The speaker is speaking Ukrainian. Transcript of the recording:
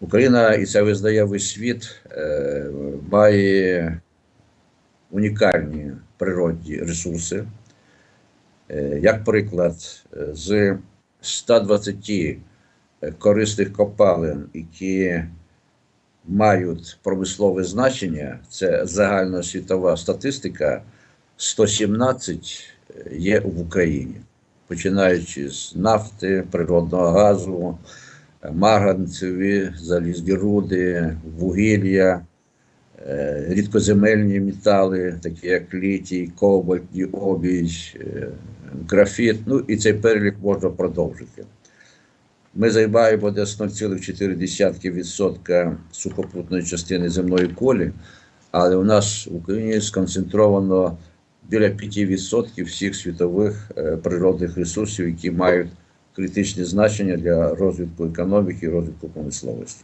Україна, і це визнає весь світ, е, має унікальні природні ресурси. Е, Як приклад, е, з 120 корисних копалин, які мають промислове значення, це загальносвітова статистика, 117 є в Україні, починаючи з нафти, природного газу, марганцеві, залізні руди, вугілля, е, рідкоземельні метали, такі як літій, кобальт, обій, е, графіт. Ну і цей перелік можна продовжити. Ми займаємо десь 0,4% сухопутної частини земної колі, але у нас в Україні сконцентровано біля 5% всіх світових е, природних ресурсів, які мають критичне значення для розвитку економіки розвитку промисловості.